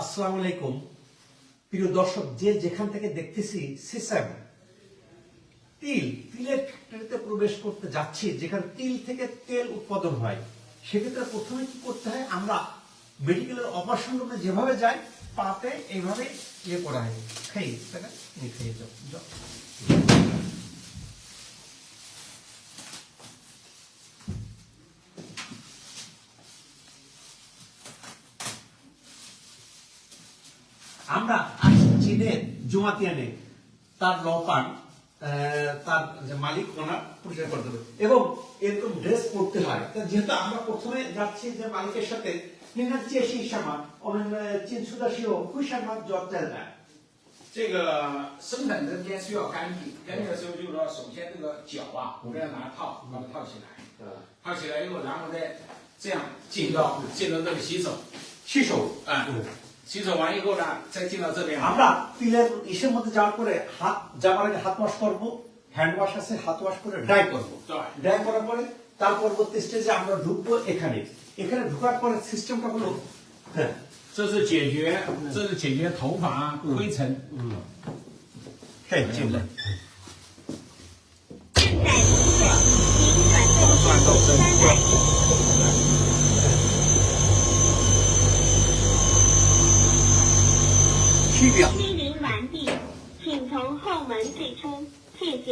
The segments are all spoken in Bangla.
আসসালামু আলাইকুম। প্রিয় দর্শক, যে যেখান থেকে দেখতেছি সিসাম তিল, তিলের ফ্যাক্টরিতে প্রবেশ করতে যাচ্ছি, যেখানে তিল থেকে তেল উৎপাদন হয়, সেক্ষেত্রে প্রথমে কি করতে হয়, আমরা মেডিকেলের অপারেশন রুমে যেভাবে যাই, পাতে এইভাবে ইয়ে করা হয়। খাই তাই না? খেয়ে যাও। আমরা আসি চীনের জুমাতিয়ানে তার লপান তার যে মালিক ওনার পরিচয় করতে হবে এবং এরকম ড্রেস পরতে হয় তা যেহেতু আমরা প্রথমে যাচ্ছি যে মালিকের সাথে নিনা চেশি সামা অনেক চীন সুদাসী ও কুই সামা জর্জাল না 这个生产这边需要干净，干净的时候就是说，首先这个脚啊，我们要拿套把它套起来，套起来以后，然后再这样进到进到这里洗手， শিশু 啊， 洗手完以后呢，再进到这边， আমরা তিলের ইসের মধ্যে যাওয়ার পরে হাত যাওয়ার আগে হাত ওয়াশ করবো হ্যান্ড ওয়াশ আছে হাত ওয়াশ করে ড্রাই করবো Dry. ড্রাই করার পরে তার পরবর্তী স্টেজে আমরা ঢুকবো এখানে এখানে ঢুকার পরে সিস্টেমটা হলো হ্যাঁ 这是解决这是解决头发灰尘。 হ্যাঁ进来转动身体。 区 表 批零完毕，请从后门退出，谢谢。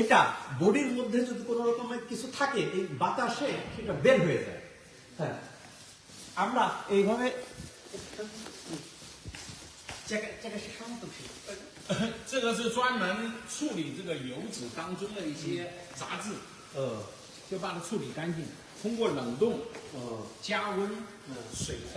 এটা বডির মধ্যে যদি কোনো রকমের কিছু থাকে এই বাতাসে সেটা বের হয়ে যায় হ্যাঁ আমরা এইভাবে চেকা চেকা শেষ মতো ঠিক 这个是专门处理这个油脂当中的一些杂质， ও 就把它处理干净。通过冷冻、 ও 加温、水化，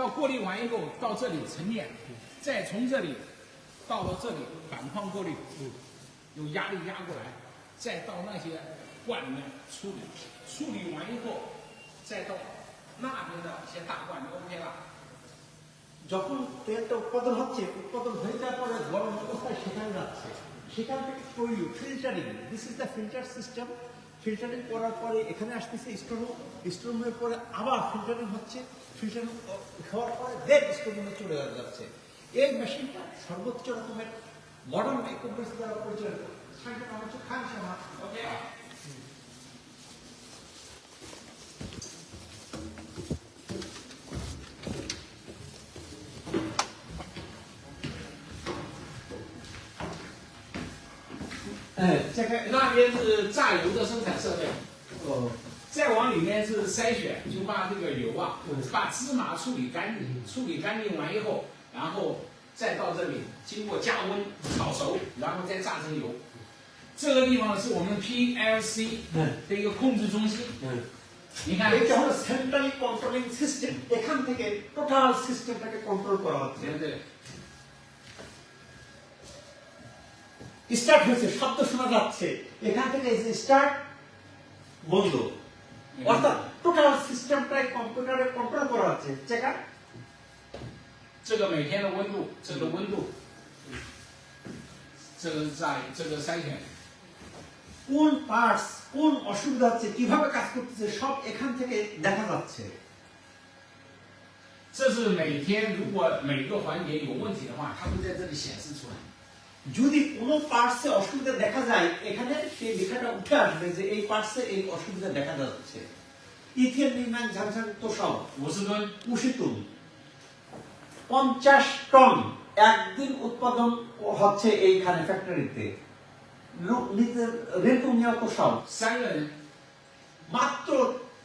到过滤完以后，到这里沉淀，再从这里到了这里板框过滤，用压力压过来，再到那些罐里面处理，处理完以后，再到那边的一些大罐就 OK 了。 যখন তেলটা উৎপাদন হচ্ছে উৎপাদন হয়ে যাওয়ার পরে গরম অবস্থায় সেখানে যাচ্ছে সেখান থেকে তৈরি filtering this is the filter system filtering করার পরে এখানে আসতেছে স্টোরুম স্টোরুমের পরে আবার ফিল্টারিং হচ্ছে ফিল্টারিং হওয়ার পরে দেন স্টোরুমে চলে যাচ্ছে। এই মেশিনটা সর্বোচ্চ রকমের মডার্ন ইকুইপমেন্টস দ্বারা পরিচালিত সাইকেল নাম হচ্ছে খান সামা। 再开，那边是榨油的生产设备。哦。再往里面是筛选，就把这个油啊，把芝麻处理干净，处理干净完以后，然后再到这里，经过加温炒熟，然后再榨成油。这个地方是我们 PLC 的一个控制中心。嗯。你看，是 Central Control System，看个 Total System 个 Control。对对。স্টার্ট হয়েছে শব্দ শোনা যাচ্ছে এখান থেকে স্টার্ট বন্ধ অর্থাৎ টোটাল সিস্টেমটাই কম্পিউটারে কন্ট্রোল করা হচ্ছে চেকার 这个每天的温度，这个温度，这个是榨，这个筛选。 কোন পার্টস কোন অসুবিধা হচ্ছে কিভাবে কাজ করতেছে সব এখান থেকে দেখা যাচ্ছে 这是每天如果每个环节有问题的话，它会在这里显示出来。 যদি কোনো পার্টসে অসুবিধা দেখা যায় এখানে সেই লেখাটা উঠে আসবে যে এই পার্টসে এই অসুবিধা দেখা যাচ্ছে। ইথেন নির্মাণ ঝাঁঝাং তো সব। উষিতুম পঞ্চাশ টন একদিন উৎপাদন হচ্ছে এইখানে ফ্যাক্টরিতে রেতু নিয়োগ সব। মাত্র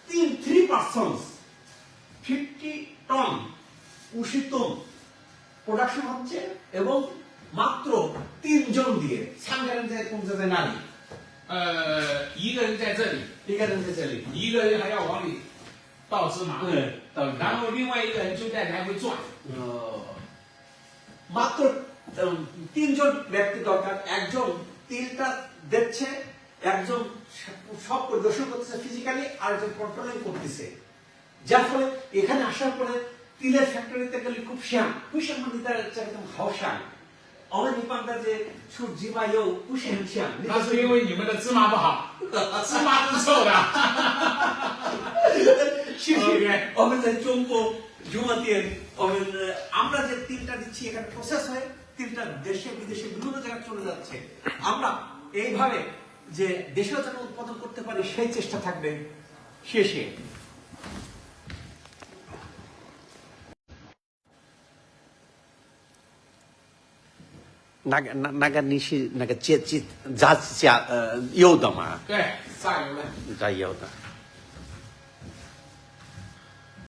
তিন থ্রি পার্সেন্ট ফিফটি টন উষিতুম প্রোডাকশন হচ্ছে এবং মাত্র তিনজন দিয়ে সাংগারেন যায় কোন জায়গায় নারী 呃，一个人在这里， ঠিক আছে চালি 一个人还要往里 倒芝麻，对倒芝麻然后另外一个人就在来回转， মাত্র উম, তিনজন ব্যক্তি দরকার একজন তিলটা দেখছে একজন সব পরিদর্শন করতেছে ফিজিক্যালি আর একজন কন্ট্রোলিং করতেছে যার ফলে এখানে আসার পরে তিলের ফ্যাক্টরিতে গেলে খুব শ্যাম কুশ্যাম মানে তার একদম হাওসান অনেক নিপান্ডা যে সূর্যি বা you কুশ্যাম Shyam 那是因为你们的芝麻不好，芝麻是臭的。 Shishir women champ জুমাতের women আমরা যে তিলটা দিচ্ছি এখানে প্রসেস হয়ে তিলটা দেশে বিদেশে বিভিন্ন জায়গায় চলে যাচ্ছে আমরা এইভাবে যে দেশেও যেন উৎপাদন করতে পারি সেই চেষ্টা থাকবে শেষে 那个那那个你是那个接接炸加呃有的嘛？对，炸油的。炸有的。